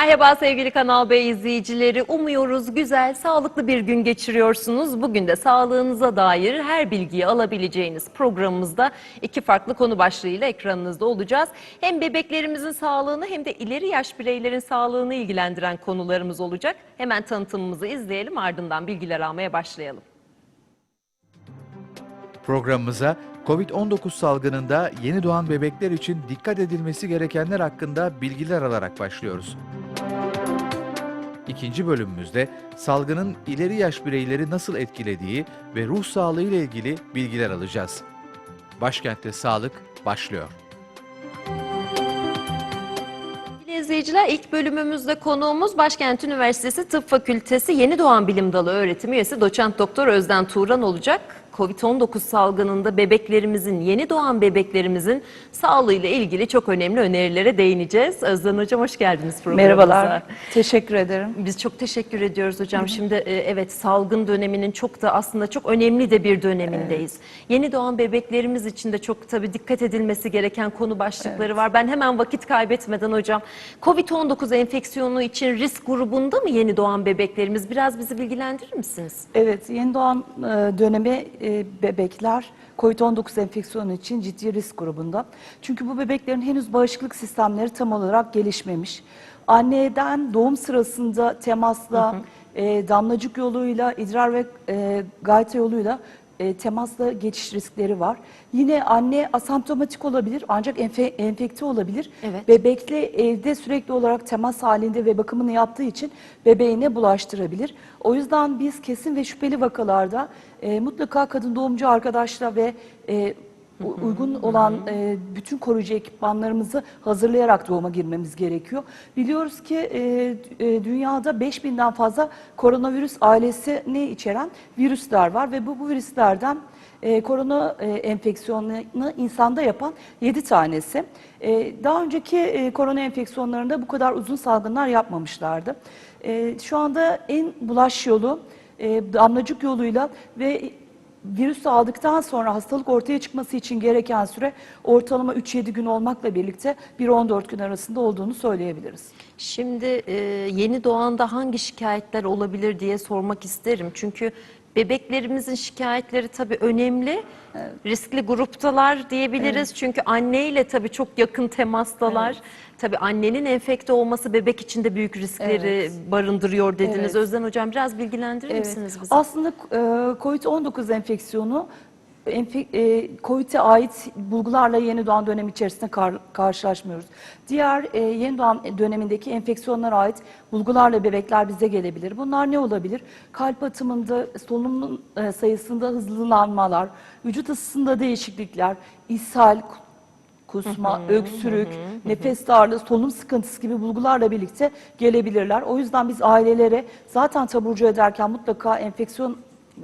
Merhaba sevgili Kanal B izleyicileri. Umuyoruz güzel, sağlıklı bir gün geçiriyorsunuz. Bugün de sağlığınıza dair her bilgiyi alabileceğiniz programımızda iki farklı konu başlığıyla ekranınızda olacağız. Hem bebeklerimizin sağlığını hem de ileri yaş bireylerin sağlığını ilgilendiren konularımız olacak. Hemen tanıtımımızı izleyelim ardından bilgiler almaya başlayalım. Programımıza COVID-19 salgınında yeni doğan bebekler için dikkat edilmesi gerekenler hakkında bilgiler alarak başlıyoruz. İkinci bölümümüzde salgının ileri yaş bireyleri nasıl etkilediği ve ruh sağlığı ile ilgili bilgiler alacağız. Başkentte sağlık başlıyor. İzleyiciler ilk bölümümüzde konuğumuz Başkent Üniversitesi Tıp Fakültesi Yeni Doğan Bilim Dalı öğretim üyesi doçent doktor Özden Turan olacak. Covid-19 salgınında bebeklerimizin, yeni doğan bebeklerimizin sağlığıyla ilgili çok önemli önerilere değineceğiz. Özden Hocam hoş geldiniz programımıza. Merhabalar. Teşekkür ederim. Biz çok teşekkür ediyoruz hocam. Şimdi e, evet salgın döneminin çok da aslında çok önemli de bir dönemindeyiz. Yeni doğan bebeklerimiz için de çok tabii dikkat edilmesi gereken konu başlıkları var. Ben hemen vakit kaybetmeden hocam Covid-19 enfeksiyonu için risk grubunda mı yeni doğan bebeklerimiz? Biraz bizi bilgilendirir misiniz? Evet, yeni doğan e, dönemi e, bebekler COVID-19 enfeksiyonu için ciddi risk grubunda. Çünkü bu bebeklerin henüz bağışıklık sistemleri tam olarak gelişmemiş. Anneden doğum sırasında temasla, e, damlacık yoluyla, idrar ve e, gayta yoluyla e, temasla geçiş riskleri var. Yine anne asamptomatik olabilir ancak enfe- enfekte olabilir. Evet. Bebekle evde sürekli olarak temas halinde ve bakımını yaptığı için bebeğine bulaştırabilir. O yüzden biz kesin ve şüpheli vakalarda e, mutlaka kadın doğumcu arkadaşla ve e, uygun olan e, bütün koruyucu ekipmanlarımızı hazırlayarak doğuma girmemiz gerekiyor. Biliyoruz ki e, e, dünyada 5000'den fazla koronavirüs ailesini içeren virüsler var ve bu, bu virüslerden e, korona e, enfeksiyonunu insanda yapan 7 tanesi. E, daha önceki e, korona enfeksiyonlarında bu kadar uzun salgınlar yapmamışlardı. E, şu anda en bulaş yolu e, damlacık yoluyla ve virüsü aldıktan sonra hastalık ortaya çıkması için gereken süre ortalama 3-7 gün olmakla birlikte 1-14 gün arasında olduğunu söyleyebiliriz. Şimdi e, yeni doğanda hangi şikayetler olabilir diye sormak isterim. Çünkü bebeklerimizin şikayetleri tabii önemli. Riskli gruptalar diyebiliriz. Çünkü anneyle tabii çok yakın temastalar. Tabii annenin enfekte olması bebek için de büyük riskleri Evet. barındırıyor dediniz. Evet. Özden Hocam biraz bilgilendirir misiniz bizi? Aslında e, COVID-19 enfeksiyonu enfe- COVID'e ait bulgularla yeni doğan dönem içerisinde kar- karşılaşmıyoruz. Diğer e, yeni doğan dönemindeki enfeksiyonlara ait bulgularla bebekler bize gelebilir. Bunlar ne olabilir? Kalp atımında, solunum e, sayısında hızlanmalar, vücut ısısında değişiklikler, ishal, kusma, öksürük, nefes darlığı, solunum sıkıntısı gibi bulgularla birlikte gelebilirler. O yüzden biz ailelere zaten taburcu ederken mutlaka enfeksiyon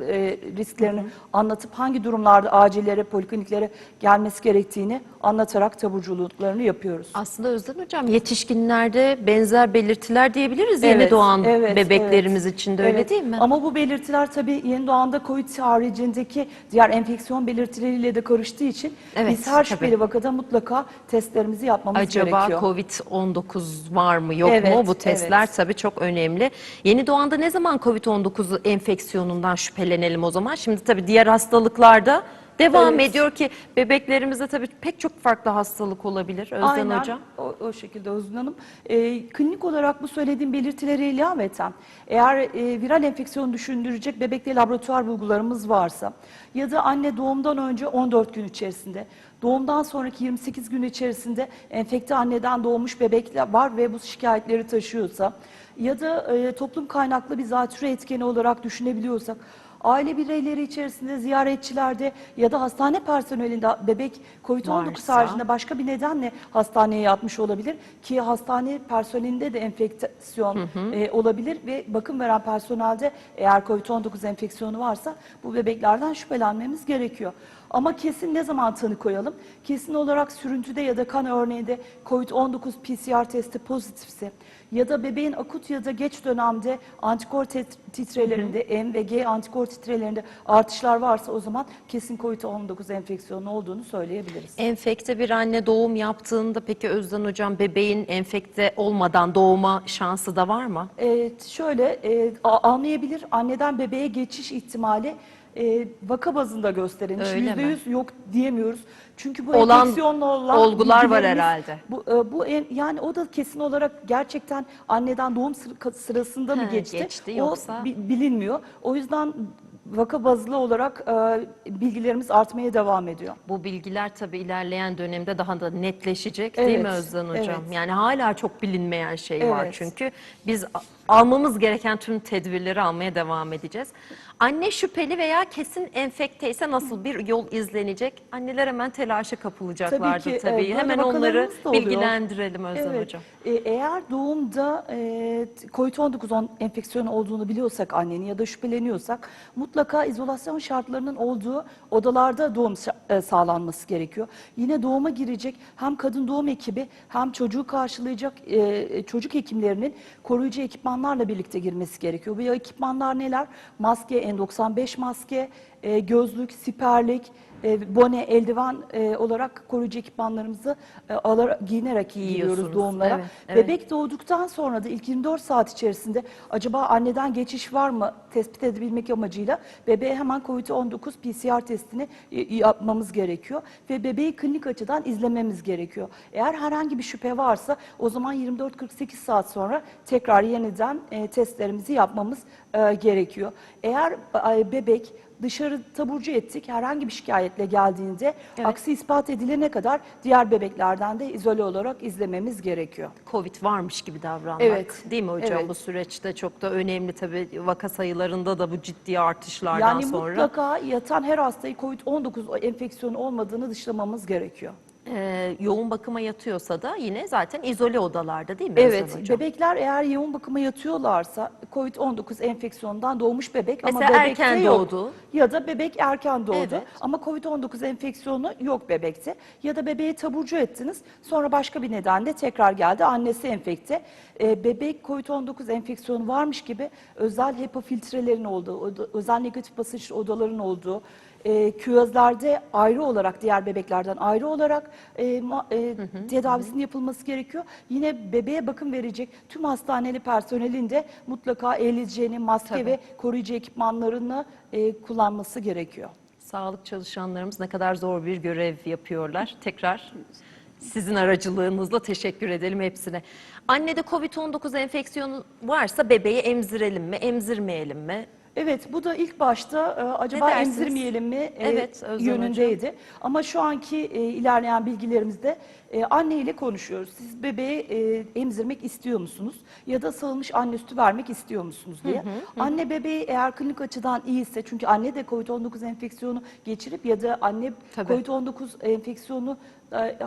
e, risklerini anlatıp hangi durumlarda acillere, polikliniklere gelmesi gerektiğini anlatarak taburculuklarını yapıyoruz. Aslında Özden Hocam yetişkinlerde benzer belirtiler diyebiliriz yeni Evet, doğan evet, bebeklerimiz evet. için de öyle Evet. değil mi? Ama bu belirtiler tabii yeni doğanda COVID haricindeki diğer enfeksiyon belirtileriyle de karıştığı için Evet, biz her tabii. şüpheli vakada mutlaka testlerimizi yapmamız Acaba gerekiyor. Covid-19 var mı yok mu? Evet, Bu testler evet. tabii çok önemli. Yeni doğanda ne zaman Covid-19 enfeksiyonundan şüphelenelim o zaman? Şimdi tabii diğer hastalıklarda devam Evet. ediyor ki bebeklerimizde tabii pek çok farklı hastalık olabilir Özden Aynen Hocam. O, o şekilde Özgün Hanım. Ee, klinik olarak bu söylediğim belirtileri ilaveten eğer e, viral enfeksiyon düşündürecek bebekte laboratuvar bulgularımız varsa ya da anne doğumdan önce 14 gün içerisinde doğumdan sonraki 28 gün içerisinde enfekte anneden doğmuş bebekler var ve bu şikayetleri taşıyorsa ya da e, toplum kaynaklı bir zatürre etkeni olarak düşünebiliyorsak aile bireyleri içerisinde ziyaretçilerde ya da hastane personelinde bebek COVID-19 Varsa. haricinde başka bir nedenle hastaneye yatmış olabilir ki hastane personelinde de enfeksiyon e, olabilir ve bakım veren personelde eğer COVID-19 enfeksiyonu varsa bu bebeklerden şüphelenmemiz gerekiyor. Ama kesin ne zaman tanı koyalım? Kesin olarak sürüntüde ya da kan örneğinde COVID-19 PCR testi pozitifse ya da bebeğin akut ya da geç dönemde antikor titrelerinde, M ve G antikor titrelerinde artışlar varsa o zaman kesin COVID-19 enfeksiyonu olduğunu söyleyebiliriz. Enfekte bir anne doğum yaptığında peki Özden Hocam bebeğin enfekte olmadan doğuma şansı da var mı? Evet, şöyle e, anlayabilir anneden bebeğe geçiş ihtimali e, vaka bazında gösterilmiş. Öyle Yüzde mi? yüz yok diyemiyoruz. Çünkü bu Olan enfeksiyonla olan olgular var herhalde. Bu, e, bu en- yani o da kesin olarak gerçekten anneden doğum sıra- sırasında mı geçti? geçti, o yoksa- bi- bilinmiyor. O yüzden vaka bazlı olarak e, bilgilerimiz artmaya devam ediyor. Bu bilgiler tabii ilerleyen dönemde daha da netleşecek değil mi Evet, Özden Hocam? evet. Yani hala çok bilinmeyen şey var Evet. çünkü biz almamız gereken tüm tedbirleri almaya devam edeceğiz. Anne şüpheli veya kesin enfekte ise nasıl bir yol izlenecek? Anneler hemen telaşa kapılacaklardır tabii. Tabii ki, e, böyle hemen onları bilgilendirelim Özden Evet. Hocam. E, eğer doğumda e, COVID-19 on- enfeksiyonu olduğunu biliyorsak annenin ya da şüpheleniyorsak mutlaka izolasyon şartlarının olduğu odalarda doğum e, sağlanması gerekiyor. Yine doğuma girecek hem kadın doğum ekibi hem çocuğu karşılayacak e, çocuk hekimlerinin koruyucu ekipmanlarla birlikte girmesi gerekiyor. Bu ekipmanlar neler? Maske, N95 maske, e, gözlük, siperlik, e, bone, eldiven e, olarak koruyucu ekipmanlarımızı e, alar, giyinerek giriyoruz doğumlara. evet, evet. Bebek doğduktan sonra da ilk 24 saat içerisinde acaba anneden geçiş var mı tespit edebilmek amacıyla bebeğe hemen COVID-19 PCR testini yapmamız gerekiyor ve bebeği klinik açıdan izlememiz gerekiyor. Eğer herhangi bir şüphe varsa o zaman 24-48 saat sonra tekrar yeniden e, testlerimizi yapmamız e, gerekiyor. Eğer e, bebek dışarı taburcu ettik herhangi bir şikayetle geldiğinde Evet. aksi ispat edilene kadar diğer bebeklerden de izole olarak izlememiz gerekiyor. Covid varmış gibi davranmak. Evet, Değil mi hocam? evet. Bu süreçte çok da önemli tabii vaka sayılarında da bu ciddi artışlardan Yani sonra. mutlaka yatan her hastayı COVID-19 enfeksiyonu olmadığını dışlamamız gerekiyor. Ee, yoğun bakıma yatıyorsa da yine zaten izole odalarda değil mi Özlem Evet, hocam? bebekler eğer yoğun bakıma yatıyorlarsa COVID-19 enfeksiyonundan doğmuş bebek ama Mesela bebekte erken yok. doğdu. Ya da bebek erken doğdu Evet. ama COVID-19 enfeksiyonu yok bebekte. Ya da bebeği taburcu ettiniz sonra başka bir nedenle tekrar geldi annesi enfekte. Ee, bebek COVID-19 enfeksiyonu varmış gibi özel HEPA filtrelerin olduğu, oda- özel negatif basınç odaların olduğu, e, küvezlerde ayrı olarak diğer bebeklerden ayrı olarak e, ma- e, tedavisinin yapılması gerekiyor. Yine bebeğe bakım verecek tüm hastaneli personelin de mutlaka el hijyeni, maske Tabii. ve koruyucu ekipmanlarını e, kullanması gerekiyor. Sağlık çalışanlarımız ne kadar zor bir görev yapıyorlar. Tekrar sizin aracılığınızla teşekkür edelim hepsine. Annede Covid-19 enfeksiyonu varsa bebeği emzirelim mi, emzirmeyelim mi? Evet, bu da ilk başta e, acaba dersiniz? emzirmeyelim mi e, Evet, Özlem yönündeydi. Ama şu anki e, ilerleyen bilgilerimizde e, anne ile konuşuyoruz. Siz bebeği e, emzirmek istiyor musunuz? Ya da sağılmış anne sütü vermek istiyor musunuz diye. Anne bebeği eğer klinik açıdan iyiyse, çünkü anne de COVID-19 enfeksiyonu geçirip ya da anne Tabii. COVID-19 enfeksiyonu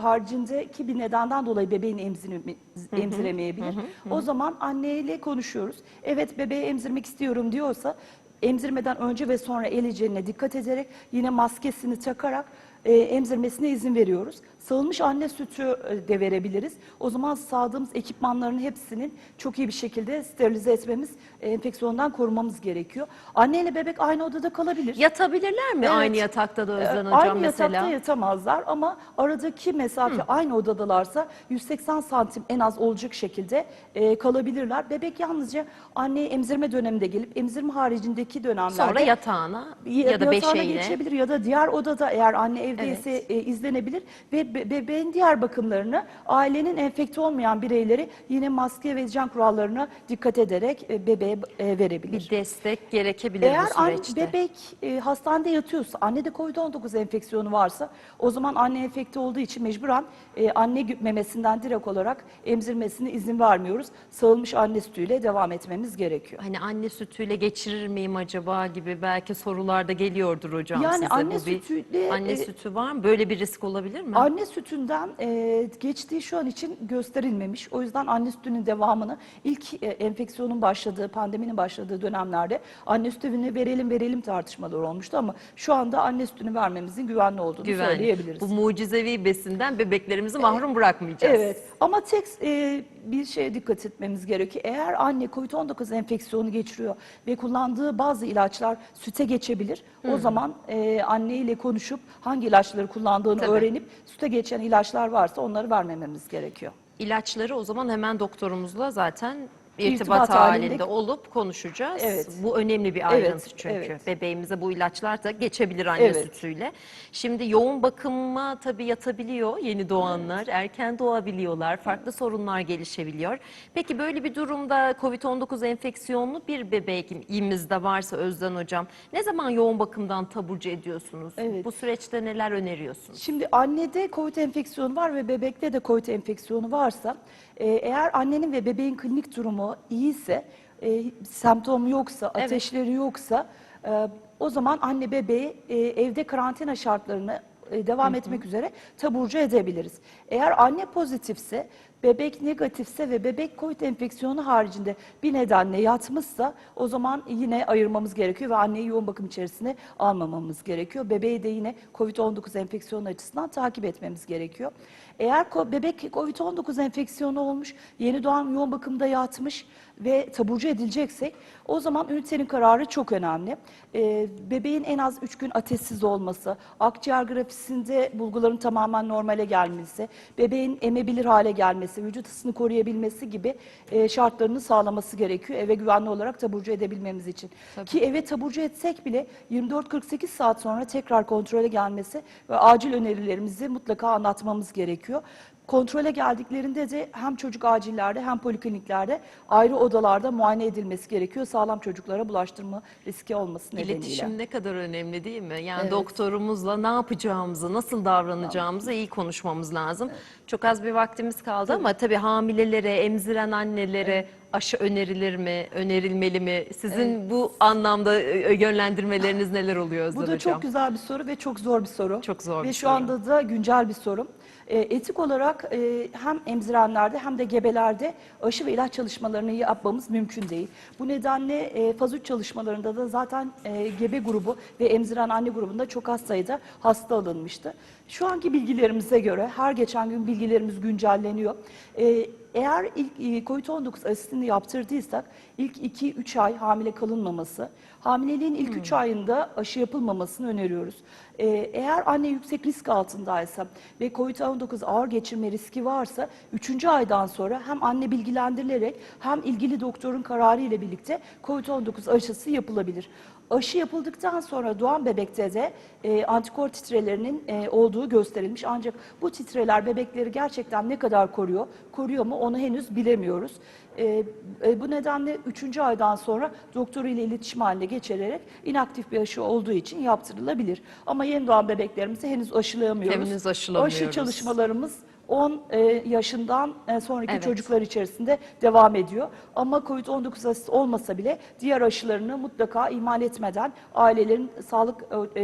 haricindeki bir nedenden dolayı bebeğini emzirme- emziremeyebilir. O zaman anneyle konuşuyoruz. Evet bebeği emzirmek istiyorum diyorsa emzirmeden önce ve sonra el hijyenine dikkat ederek yine maskesini takarak e, emzirmesine izin veriyoruz. Sağılmış anne sütü e, de verebiliriz. O zaman sağdığımız ekipmanların hepsinin çok iyi bir şekilde sterilize etmemiz, e, enfeksiyondan korumamız gerekiyor. Anne ile bebek aynı odada kalabilir. Yatabilirler mi Evet. aynı yatakta da Özlem Ee, hocam Aynı mesela? yatakta yatamazlar ama aradaki mesafe aynı odadalarsa 180 santim en az olacak şekilde e, kalabilirler. Bebek yalnızca anneye emzirme döneminde gelip emzirme haricindeki dönemlerde Sonra yatağına ya, da yatağına beşeğine. geçebilir ya da diğer odada eğer anne evdeyse e, izlenebilir ve bebeğin diğer bakımlarını ailenin enfekte olmayan bireyleri yine maske ve hijyen kurallarına dikkat ederek e, bebeğe e, verebilir. Bir destek gerekebilir Eğer bu süreçte. bebek e, hastanede yatıyorsa, annede COVID-19 enfeksiyonu varsa o zaman anne enfekte olduğu için mecburen e, anne memesinden direkt olarak emzirmesine izin vermiyoruz. Sağılmış anne sütüyle devam etmemiz gerekiyor. Hani anne sütüyle geçirir miyim acaba gibi belki sorular da geliyordur hocam Yani size. anne Bu bir- sütüyle anne sütü sütü var mı? Böyle bir risk olabilir mi? Anne sütünden e, geçtiği şu an için gösterilmemiş. O yüzden anne sütünün devamını ilk e, enfeksiyonun başladığı, pandeminin başladığı dönemlerde anne sütünü verelim verelim tartışmaları olmuştu ama şu anda anne sütünü vermemizin güvenli olduğunu Güvenli. söyleyebiliriz. Bu mucizevi besinden bebeklerimizi mahrum bırakmayacağız. Evet ama tek e, bir şeye dikkat etmemiz gerekiyor. Eğer anne COVID-19 enfeksiyonu geçiriyor ve kullandığı bazı ilaçlar süte geçebilir. O zaman e, anne ile konuşup hangi ilaçları kullandığını Tabii. öğrenip süte geçen ilaçlar varsa onları vermememiz gerekiyor. İlaçları o zaman hemen doktorumuzla zaten irtibat, İrtibat halinde, halinde- olup konuşacağız. Evet. Bu önemli bir ayrıntı Evet, çünkü. evet. Bebeğimize bu ilaçlar da geçebilir anne Evet. sütüyle. Şimdi yoğun bakıma tabii yatabiliyor yeni doğanlar. Erken doğabiliyorlar. Farklı sorunlar gelişebiliyor. Peki böyle bir durumda COVID-19 enfeksiyonlu bir bebeğimizde varsa Özden Hocam ne zaman yoğun bakımdan taburcu ediyorsunuz? Evet. Bu süreçte neler öneriyorsunuz? Şimdi annede COVID enfeksiyonu var ve bebekte de COVID enfeksiyonu varsa eğer annenin ve bebeğin klinik durumu iyiyse, e, semptom yoksa, ateşleri yoksa e, o zaman anne bebeği e, evde karantina şartlarını e, devam etmek üzere taburcu edebiliriz. Eğer anne pozitifse, bebek negatifse ve bebek COVID enfeksiyonu haricinde bir nedenle yatmışsa o zaman yine ayırmamız gerekiyor ve anneyi yoğun bakım içerisine almamamız gerekiyor. Bebeği de yine COVID-19 enfeksiyonu açısından takip etmemiz gerekiyor. Eğer bebek COVID-19 enfeksiyonu olmuş, yeni doğan yoğun bakımda yatmış ve taburcu edileceksek o zaman ünitenin kararı çok önemli. Ee, bebeğin en az 3 gün ateşsiz olması, akciğer grafisinde bulguların tamamen normale gelmesi, bebeğin emebilir hale gelmesi, vücut ısısını koruyabilmesi gibi e, şartlarını sağlaması gerekiyor eve güvenli olarak taburcu edebilmemiz için. Ki eve taburcu etsek bile 24-48 saat sonra tekrar kontrole gelmesi ve acil önerilerimizi mutlaka anlatmamız gerekiyor. Kontrole geldiklerinde de hem çocuk acillerde hem polikliniklerde ayrı odalarda muayene edilmesi gerekiyor. Sağlam çocuklara bulaştırma riski olması nedeniyle. İletişim ne kadar önemli değil mi? Yani Evet. doktorumuzla ne yapacağımızı, nasıl davranacağımızı iyi konuşmamız lazım. Çok az bir vaktimiz kaldı ama tabii hamilelere, emziren annelere aşı önerilir mi, önerilmeli mi? Sizin bu anlamda e, yönlendirmeleriniz neler oluyor Özlem Bu da Hocam? çok güzel bir soru ve çok zor bir soru. Çok zor Ve bir şu soru. anda da güncel bir soru. E, etik olarak e, hem emzirenlerde hem de gebelerde aşı ve ilaç çalışmalarını yapmamız mümkün değil. Bu nedenle e, faz 3 çalışmalarında da zaten e, gebe grubu ve emziren anne grubunda çok az sayıda hasta alınmıştı. Şu anki bilgilerimize göre her geçen gün bilgilerimiz güncelleniyor. E, eğer ilk e, COVID-19 aşısını yaptırdıysak ilk 2-3 ay hamile kalınmaması, hamileliğin ilk 3 ayında aşı yapılmamasını öneriyoruz. Ee, eğer anne yüksek risk altındaysa ve COVID-19 ağır geçirme riski varsa 3. aydan sonra hem anne bilgilendirilerek hem ilgili doktorun kararı ile birlikte COVID-19 aşısı yapılabilir. Aşı yapıldıktan sonra doğan bebekte de e, antikor titrelerinin e, olduğu gösterilmiş. Ancak bu titreler bebekleri gerçekten ne kadar koruyor, koruyor mu onu henüz bilemiyoruz. E, e, bu nedenle 3. aydan sonra doktoru ile iletişim haline geçirerek inaktif bir aşı olduğu için yaptırılabilir. Ama yeni doğan bebeklerimizi henüz aşılayamıyoruz. Henüz aşılamıyoruz. Aşı çalışmalarımız 10 e, yaşından e, sonraki Evet. çocuklar içerisinde devam ediyor. Ama COVID-19 aşısı olmasa bile diğer aşılarını mutlaka ihmal etmeden ailelerin sağlık e,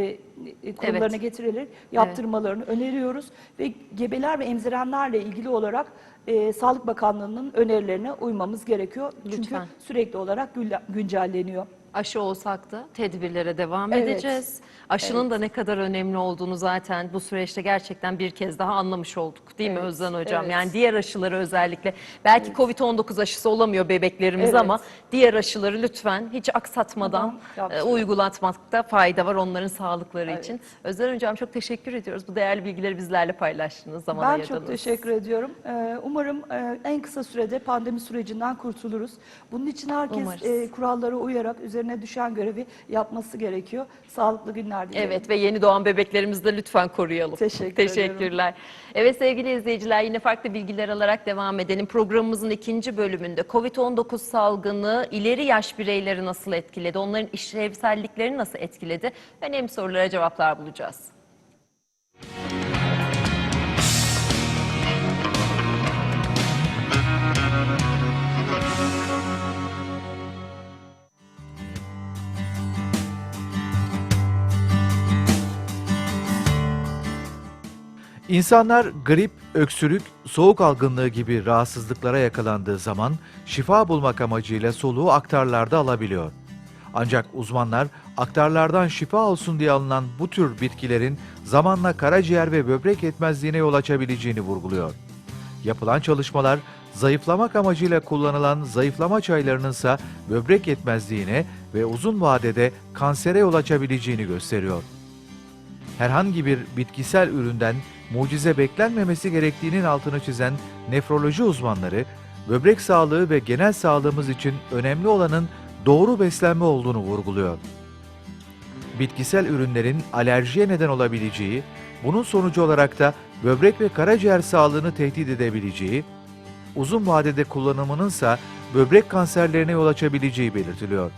e, kurumlarına Evet. getirilerek yaptırmalarını öneriyoruz. Ve gebeler ve emzirenlerle ilgili olarak e, Sağlık Bakanlığı'nın önerilerine uymamız gerekiyor. Çünkü Lütfen. sürekli olarak güncelleniyor. Aşı olsak da tedbirlere devam Evet. edeceğiz. Aşının da ne kadar önemli olduğunu zaten bu süreçte gerçekten bir kez daha anlamış olduk değil mi Evet, Özden Hocam? evet. Yani diğer aşıları özellikle belki Covid-19 aşısı olamıyor bebeklerimiz Evet. ama diğer aşıları lütfen hiç aksatmadan e, uygulatmakta fayda var onların sağlıkları Evet. için. Özden Hocam çok teşekkür ediyoruz. Bu değerli bilgileri bizlerle paylaştınız, zaman Ben ayırdınız. çok teşekkür ediyorum. Ee, Umarım e, en kısa sürede pandemi sürecinden kurtuluruz. Bunun için herkes Umarız. e, kurallara uyarak üzerine düşen görevi yapması gerekiyor. Sağlıklı günler dilerim. Evet ve yeni doğan bebeklerimizi de lütfen koruyalım. Teşekkür ederim. Teşekkürler. Evet sevgili izleyiciler yine farklı bilgiler alarak devam edelim. Programımızın ikinci bölümünde COVID-19 salgını ileri yaş bireyleri nasıl etkiledi? Onların işlevselliklerini nasıl etkiledi? Önemli sorulara cevaplar bulacağız. İnsanlar grip, öksürük, soğuk algınlığı gibi rahatsızlıklara yakalandığı zaman şifa bulmak amacıyla soluğu aktarlarda alabiliyor. Ancak uzmanlar aktarlardan şifa olsun diye alınan bu tür bitkilerin zamanla karaciğer ve böbrek yetmezliğine yol açabileceğini vurguluyor. Yapılan çalışmalar zayıflamak amacıyla kullanılan zayıflama çaylarının ise böbrek yetmezliğine ve uzun vadede kansere yol açabileceğini gösteriyor herhangi bir bitkisel üründen mucize beklenmemesi gerektiğinin altını çizen nefroloji uzmanları, böbrek sağlığı ve genel sağlığımız için önemli olanın doğru beslenme olduğunu vurguluyor. Bitkisel ürünlerin alerjiye neden olabileceği, bunun sonucu olarak da böbrek ve karaciğer sağlığını tehdit edebileceği, uzun vadede kullanımınınsa böbrek kanserlerine yol açabileceği belirtiliyor.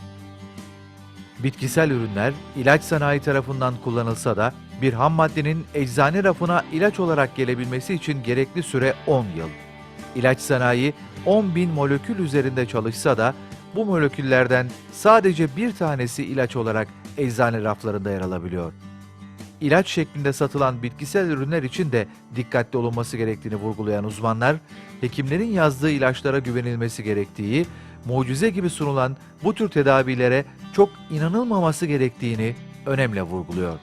Bitkisel ürünler ilaç sanayi tarafından kullanılsa da bir ham maddenin eczane rafına ilaç olarak gelebilmesi için gerekli süre 10 yıl. İlaç sanayi 10 bin molekül üzerinde çalışsa da bu moleküllerden sadece bir tanesi ilaç olarak eczane raflarında yer alabiliyor. İlaç şeklinde satılan bitkisel ürünler için de dikkatli olunması gerektiğini vurgulayan uzmanlar, hekimlerin yazdığı ilaçlara güvenilmesi gerektiği, mucize gibi sunulan bu tür tedavilere çok inanılmaması gerektiğini önemli vurguluyor.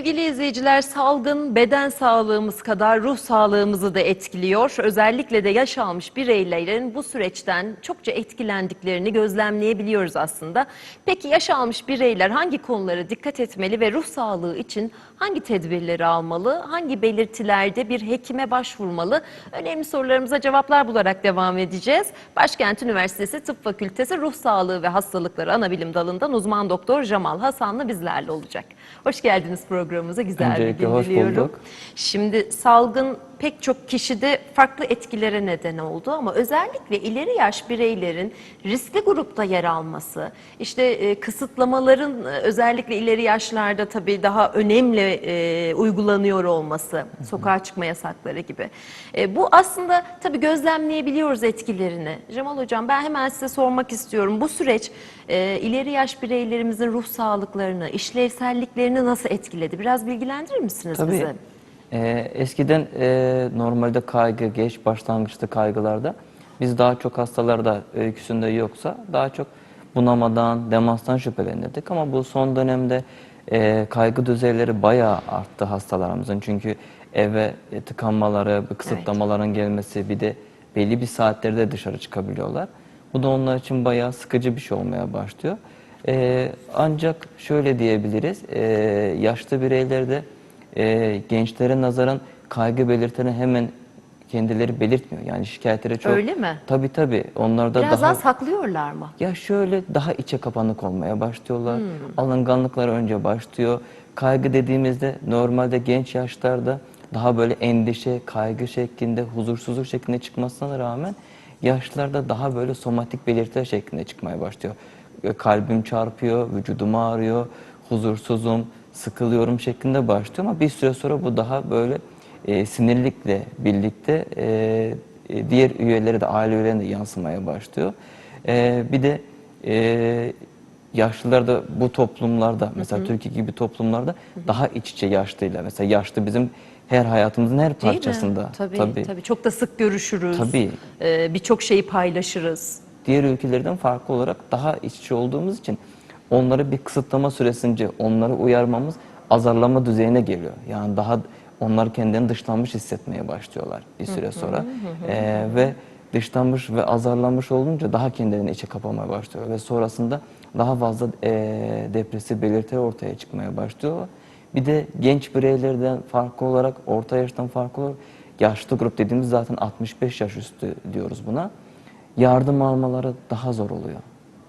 Sevgili izleyiciler, salgın beden sağlığımız kadar ruh sağlığımızı da etkiliyor. Özellikle de yaş almış bireylerin bu süreçten çokça etkilendiklerini gözlemleyebiliyoruz aslında. Peki yaş almış bireyler hangi konulara dikkat etmeli ve ruh sağlığı için hangi tedbirleri almalı? Hangi belirtilerde bir hekime başvurmalı? Önemli sorularımıza cevaplar bularak devam edeceğiz. Başkent Üniversitesi Tıp Fakültesi Ruh Sağlığı ve Hastalıkları Anabilim Dalından uzman doktor Jamal Hasanlı bizlerle olacak. Hoş geldiniz programımıza. Güzel Öncelikle bir gün diliyorum. bulduk. Şimdi salgın pek çok kişide farklı etkilere neden oldu ama özellikle ileri yaş bireylerin riskli grupta yer alması, işte e, kısıtlamaların e, özellikle ileri yaşlarda tabii daha önemli e, uygulanıyor olması, sokağa çıkma yasakları gibi. E, bu aslında tabii gözlemleyebiliyoruz etkilerini. Cemal Hocam ben hemen size sormak istiyorum. Bu süreç e, ileri yaş bireylerimizin ruh sağlıklarını, işlevselliklerini nasıl etkiledi? Biraz bilgilendirir misiniz Tabii. bizi? Ee, eskiden e, normalde kaygı, geç başlangıçta kaygılarda biz daha çok hastalarda öyküsünde yoksa daha çok bunamadan, demanstan şüphelenirdik. Ama bu son dönemde e, kaygı düzeyleri bayağı arttı hastalarımızın. Çünkü eve e, tıkanmaları, kısıtlamaların gelmesi bir de belli bir saatlerde dışarı çıkabiliyorlar. Bu da onlar için bayağı sıkıcı bir şey olmaya başlıyor. E, ancak şöyle diyebiliriz, e, yaşlı bireylerde e, gençlere nazaran kaygı belirtilerini hemen kendileri belirtmiyor. Yani şikayetleri çok... Öyle mi? Tabii tabii. Onlarda Biraz daha... daha saklıyorlar mı? Ya şöyle daha içe kapanık olmaya başlıyorlar. Hmm. Alınganlıklar önce başlıyor. Kaygı dediğimizde normalde genç yaşlarda daha böyle endişe, kaygı şeklinde, huzursuzluk şeklinde çıkmasına rağmen yaşlılarda daha böyle somatik belirtiler şeklinde çıkmaya başlıyor. E, Kalbim çarpıyor, vücudum ağrıyor, huzursuzum, sıkılıyorum şeklinde başlıyor ama bir süre sonra bu daha böyle e, sinirlikle birlikte e, e, diğer üyeleri de aile üyelerine de yansımaya başlıyor. E, bir de e, yaşlılarda bu toplumlarda mesela Türkiye gibi toplumlarda daha iç içe yaşlıyla mesela yaşlı bizim her hayatımızın her parçasında. Tabii, tabii. Çok da sık görüşürüz. Tabii. Ee, Birçok şeyi paylaşırız. diğer ülkelerden farklı olarak daha iç içe olduğumuz için onları bir kısıtlama süresince onları uyarmamız azarlama düzeyine geliyor. Yani daha onlar kendilerini dışlanmış hissetmeye başlıyorlar bir süre sonra. Ee, ve dışlanmış ve azarlanmış olunca daha kendilerini içe kapamaya başlıyor ve sonrasında daha fazla e, depresif belirtiler ortaya çıkmaya başlıyor. Bir de genç bireylerden farklı olarak, orta yaştan farklı olarak yaşlı grup dediğimiz zaten 65 yaş üstü diyoruz buna yardım almaları daha zor oluyor.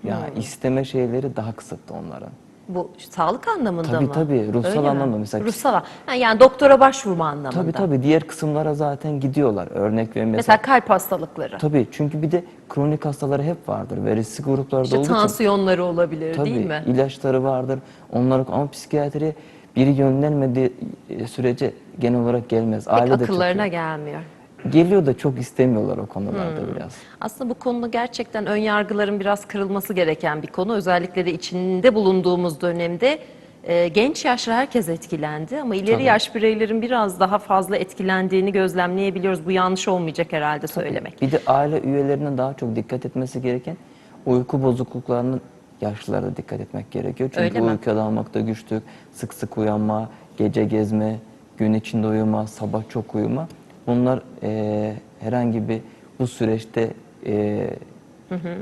Yani isteme şeyleri daha kısıtlı onların. Bu sağlık anlamında Tabii, mı? tabii. Ruhsal Öyle mi? anlamda mesela- Ruhsal. Yani doktora başvurma anlamında. Tabii tabii diğer kısımlara zaten gidiyorlar. Örnek ve mesela. Mesela kalp hastalıkları. Tabii çünkü bir de kronik hastaları hep vardır ve riskli gruplarda İşte olduğu için tansiyonları olabilir tabii değil mi? ilaçları vardır. Onları ama psikiyatri biri yönlenmediği e, sürece genel olarak gelmez. Pek Aile de akıllarına yok. gelmiyor. Geliyor da çok istemiyorlar o konularda Hmm. biraz. Aslında bu konu gerçekten ön yargıların biraz kırılması gereken bir konu. Özellikle de içinde bulunduğumuz dönemde e, genç yaşlı herkes etkilendi ama ileri Tabii. yaş bireylerin biraz daha fazla etkilendiğini gözlemleyebiliyoruz. Bu yanlış olmayacak herhalde söylemek. Bir de aile üyelerinin daha çok dikkat etmesi gereken uyku bozukluklarının yaşlılarda dikkat etmek gerekiyor. Çünkü uykuya dalmakta güçlük, sık sık uyanma, gece gezme, gün içinde uyuma, sabah çok uyuma. Bunlar eee, herhangi bir bu süreçte eee,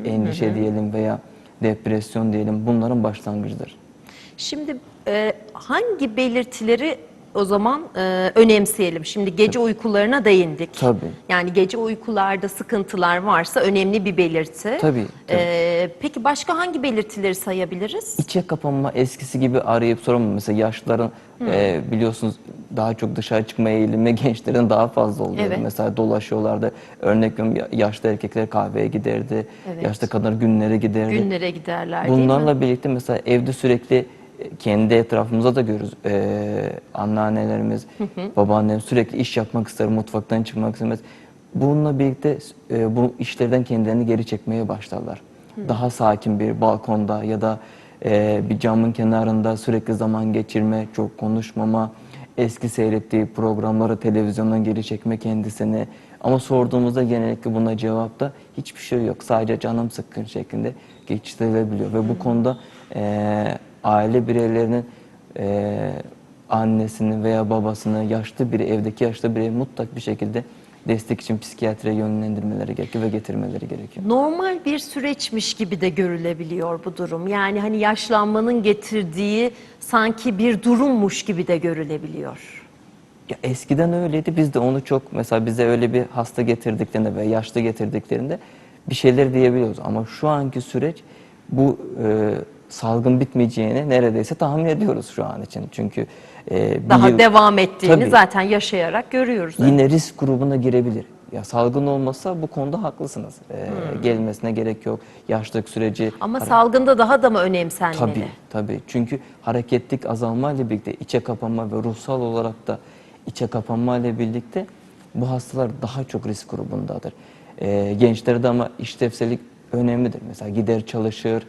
endişe diyelim veya depresyon diyelim bunların başlangıcıdır. Şimdi e, hangi belirtileri o zaman e, önemseyelim? Şimdi gece uykularına değindik. Tabii. Yani gece uykularda sıkıntılar varsa önemli bir belirti. Tabii, tabii. E, peki başka hangi belirtileri sayabiliriz? İçe kapanma eskisi gibi arayıp soramam. Mesela yaşlıların e, biliyorsunuz daha çok dışarı çıkma eğilimi gençlerin daha fazla oluyor. Evet. Mesela dolaşıyorlardı. Örnek yaşlı erkekler kahveye giderdi. Evet. Yaşlı kadınlar günlere giderdi. Günlere giderler? Bunlarla birlikte mesela evde sürekli e, kendi etrafımızda da görürüz. Ee, anneannelerimiz, babaannem sürekli iş yapmak ister, mutfaktan çıkmak istemez. Bununla birlikte e, bu işlerden kendilerini geri çekmeye başlarlar. Daha sakin bir balkonda ya da e, bir camın kenarında sürekli zaman geçirme, çok konuşmama, eski seyrettiği programları televizyondan geri çekme kendisini. Ama sorduğumuzda genellikle buna cevapta hiçbir şey yok. Sadece canım sıkkın şeklinde geçiştirilebiliyor. Ve bu konuda eee, aile bireylerinin eee annesini veya babasını, yaşlı biri, evdeki yaşlı bireyi mutlak bir şekilde destek için psikiyatriye yönlendirmeleri gerekiyor ve getirmeleri gerekiyor. Normal bir süreçmiş gibi de görülebiliyor bu durum. Yani hani yaşlanmanın getirdiği sanki bir durummuş gibi de görülebiliyor. Ya eskiden öyleydi. Biz de onu çok mesela bize öyle bir hasta getirdiklerinde veya yaşlı getirdiklerinde bir şeyler diyebiliyoruz. Ama şu anki süreç bu e, salgın bitmeyeceğini neredeyse tahmin ediyoruz şu an için. Çünkü e, Daha yıl- devam ettiğini Tabii. zaten yaşayarak görüyoruz. yine risk grubuna girebilir. Ya salgın olmasa bu konuda haklısınız. E, Gelmesine gerek yok. Yaşlılık süreci Ama salgında daha da mı önemsenmeli? Tabii, tabii. Çünkü hareketlik azalmayla birlikte içe kapanma ve ruhsal olarak da içe kapanma ile birlikte bu hastalar daha çok risk grubundadır. Ee, gençlerde ama işlevsellik önemlidir. Mesela gider çalışır,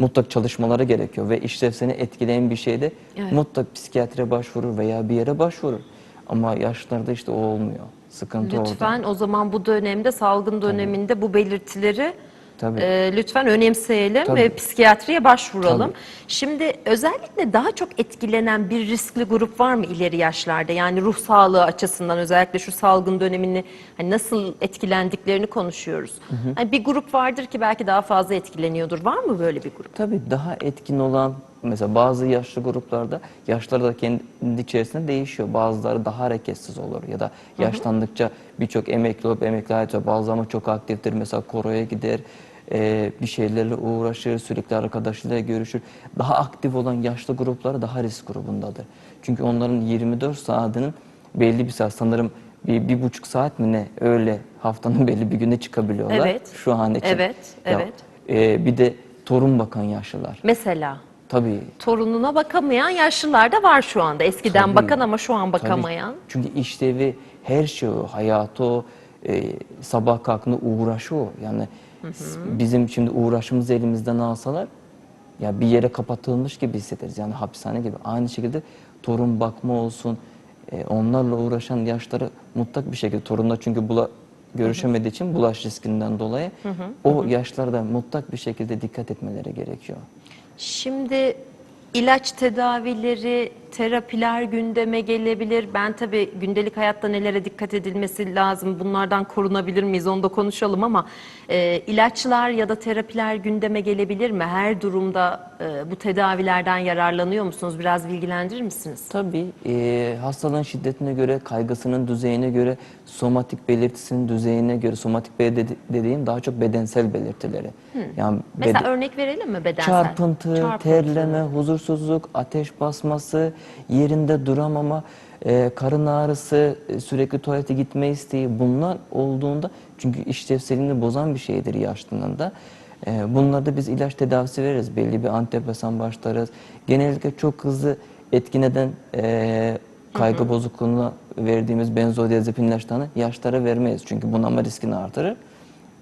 mutlak çalışmaları gerekiyor ve işlevseni etkileyen bir şeyde Evet. mutlak psikiyatriye başvurur veya bir yere başvurur. Ama yaşlılarda işte o olmuyor. Sıkıntı orada. Lütfen o zaman bu dönemde salgın döneminde bu belirtileri Tabii. e, lütfen önemseyelim Tabii. ve psikiyatriye başvuralım. Tabii. Şimdi özellikle daha çok etkilenen bir riskli grup var mı ileri yaşlarda? Yani ruh sağlığı açısından özellikle şu salgın dönemini hani nasıl etkilendiklerini konuşuyoruz. Hani bir grup vardır ki belki daha fazla etkileniyordur. Var mı böyle bir grup? Tabii daha etkin olan mesela bazı yaşlı gruplarda yaşlar da kendi içerisinde değişiyor. Bazıları daha hareketsiz olur ya da yaşlandıkça birçok emekli olup emekli hayatı bazı ama çok aktiftir. Mesela koroya gider, e, bir şeylerle uğraşır, sürekli arkadaşlarıyla görüşür. Daha aktif olan yaşlı grupları daha risk grubundadır. Çünkü onların 24 saatinin belli bir saat sanırım bir, bir buçuk saat mi ne öyle haftanın belli bir günde çıkabiliyorlar. Evet. Şu an için. Evet, Ya, evet. e, bir de torun bakan yaşlılar. Mesela Tabii. torununa bakamayan yaşlılar da var şu anda. Eskiden Tabii. bakan ama şu an tabii. bakamayan. Çünkü işlevi her şey o, hayatı o, e, sabah kalktığında uğraşı o. Yani s- bizim şimdi uğraşımızı elimizden alsalar ya bir yere kapatılmış gibi hissederiz. Yani hapishane gibi. Aynı şekilde torun bakma olsun, e, onlarla uğraşan yaşları mutlak bir şekilde torunlar çünkü bula, görüşemediği için bulaş riskinden dolayı o yaşlarda mutlak bir şekilde dikkat etmeleri gerekiyor. Şimdi ilaç tedavileri, terapiler gündeme gelebilir. Ben tabii gündelik hayatta nelere dikkat edilmesi lazım, bunlardan korunabilir miyiz onu da konuşalım ama e, ilaçlar ya da terapiler gündeme gelebilir mi? Her durumda e, bu tedavilerden yararlanıyor musunuz? Biraz bilgilendirir misiniz? Tabii e, hastalığın şiddetine göre, kaygısının düzeyine göre, somatik belirtisinin düzeyine göre, somatik bel- dedi- dediğim daha çok bedensel belirtileri. Yani Mesela örnek verelim mi bedensel? çarpıntı, Çarpıntı. terleme, huzursuzluk, ateş basması, yerinde duramama, e, karın ağrısı, e, sürekli tuvalete gitme isteği bunlar olduğunda çünkü işlevselliğini bozan bir şeydir yaşlılığında. E, bunlarda biz ilaç tedavisi veririz. Belli bir antidepresan başlarız. Genellikle çok hızlı etkin eden e, kaygı bozukluğuna verdiğimiz benzodiazepin ilaçlarını yaşlara vermeyiz. Çünkü bunama riskini artırır.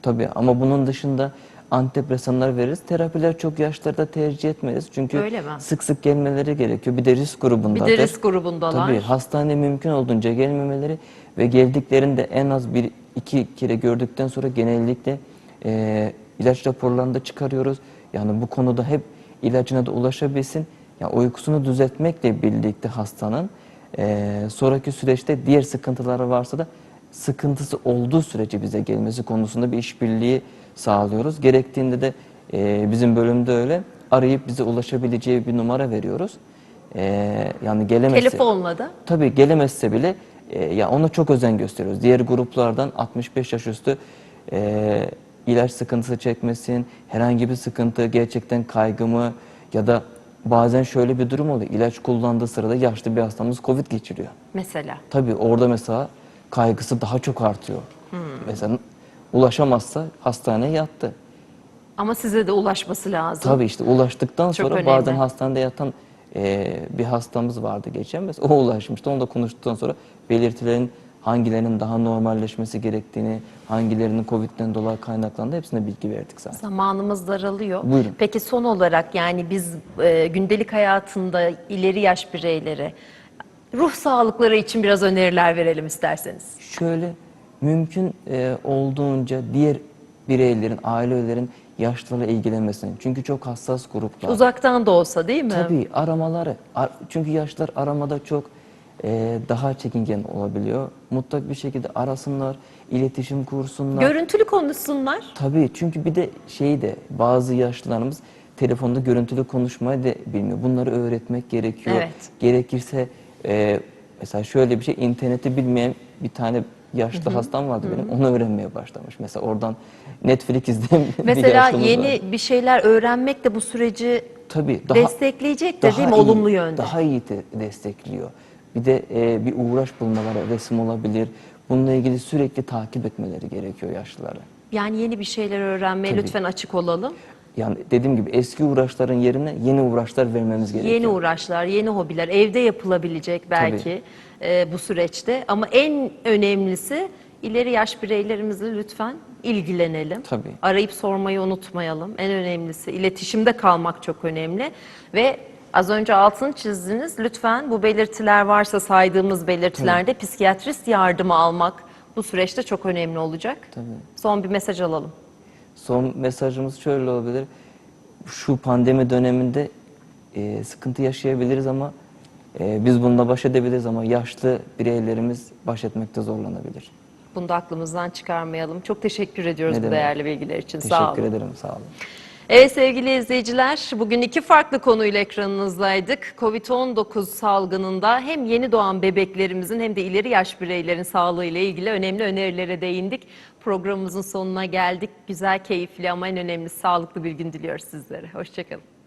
Tabii ama bunun dışında antidepresanlar veririz. Terapiler çok yaşlarda tercih etmeyiz. Çünkü sık sık gelmeleri gerekiyor. Bir de risk grubundadır. Bir de risk grubundalar. Tabii hastane mümkün olduğunca gelmemeleri ve geldiklerinde en az bir iki kere gördükten sonra genellikle e, ilaç raporlarını da çıkarıyoruz. Yani bu konuda hep ilacına da ulaşabilsin. Yani uykusunu düzeltmekle birlikte hastanın e, sonraki süreçte diğer sıkıntıları varsa da sıkıntısı olduğu sürece bize gelmesi konusunda bir işbirliği sağlıyoruz. Gerektiğinde de e, bizim bölümde öyle arayıp bize ulaşabileceği bir numara veriyoruz. E, yani gelemezse Telefonla da. tabii gelemezse bile e, ya ona çok özen gösteriyoruz. Diğer gruplardan 65 yaş üstü e, ilaç sıkıntısı çekmesin, herhangi bir sıkıntı gerçekten kaygımı ya da bazen şöyle bir durum oluyor. İlaç kullandığı sırada yaşlı bir hastamız Covid geçiriyor. Mesela. Tabii orada mesela kaygısı daha çok artıyor. Mesela ulaşamazsa hastaneye yattı. Ama size de ulaşması lazım. Tabii işte ulaştıktan Çok sonra önemli. bazen hastanede yatan e, bir hastamız vardı geçen. Mesela o ulaşmıştı. Onu da konuştuktan sonra belirtilerin hangilerinin daha normalleşmesi gerektiğini, hangilerinin Covid'den dolayı kaynaklandığı hepsine bilgi verdik zaten. Zamanımız daralıyor. Buyurun. Peki son olarak yani biz e, gündelik hayatında ileri yaş bireylere ruh sağlıkları için biraz öneriler verelim isterseniz. Şöyle mümkün e, olduğunca diğer bireylerin, aile üyelerin yaşlılarla ilgilenmesini. Çünkü çok hassas gruplar. Uzaktan da olsa değil mi? Tabii aramaları. Ar- Çünkü yaşlılar aramada çok e, daha çekingen olabiliyor. Mutlak bir şekilde arasınlar, iletişim kursunlar. Görüntülü konuşsunlar. Tabii çünkü bir de şey de bazı yaşlılarımız telefonda görüntülü konuşmayı da bilmiyor. Bunları öğretmek gerekiyor. Evet. Gerekirse e, mesela şöyle bir şey interneti bilmeyen bir tane yaşlı hastam vardı benim. Onu öğrenmeye başlamış. Mesela oradan Netflix izleyen bir Mesela yaşlımız var. yeni bir şeyler öğrenmek de bu süreci Tabii daha destekleyecektir değil mi? iyi- Olumlu yönde. Daha iyi de- destekliyor. Bir de e, bir uğraş bulmaları, resim olabilir. Bununla ilgili sürekli takip etmeleri gerekiyor yaşlıları. Yani yeni bir şeyler öğrenmeye Tabii. lütfen açık olalım. Yani dediğim gibi eski uğraşların yerine yeni uğraşlar vermemiz gerekiyor. Yeni uğraşlar, yeni hobiler evde yapılabilecek belki e, bu süreçte. Ama en önemlisi ileri yaş bireylerimizle lütfen ilgilenelim. Tabii. Arayıp sormayı unutmayalım. En önemlisi iletişimde kalmak çok önemli. Ve az önce altını çizdiniz. Lütfen bu belirtiler varsa saydığımız belirtilerde psikiyatrist yardımı almak bu süreçte çok önemli olacak. Tabii. Son bir mesaj alalım. Son mesajımız şöyle olabilir. Şu pandemi döneminde e, sıkıntı yaşayabiliriz ama e, biz bununla baş edebiliriz ama yaşlı bireylerimiz baş etmekte zorlanabilir. Bunu da aklımızdan çıkarmayalım. Çok teşekkür ediyoruz Ne bu demek. değerli bilgiler için. Sağ olun. Teşekkür ederim. Sağ olun. Evet sevgili izleyiciler, bugün iki farklı konuyla ekranınızdaydık. Covid-19 salgınında hem yeni doğan bebeklerimizin hem de ileri yaş bireylerin sağlığı ile ilgili önemli önerilere değindik. Programımızın sonuna geldik. Güzel, keyifli ama en önemlisi sağlıklı bir gün diliyoruz sizlere. Hoşçakalın.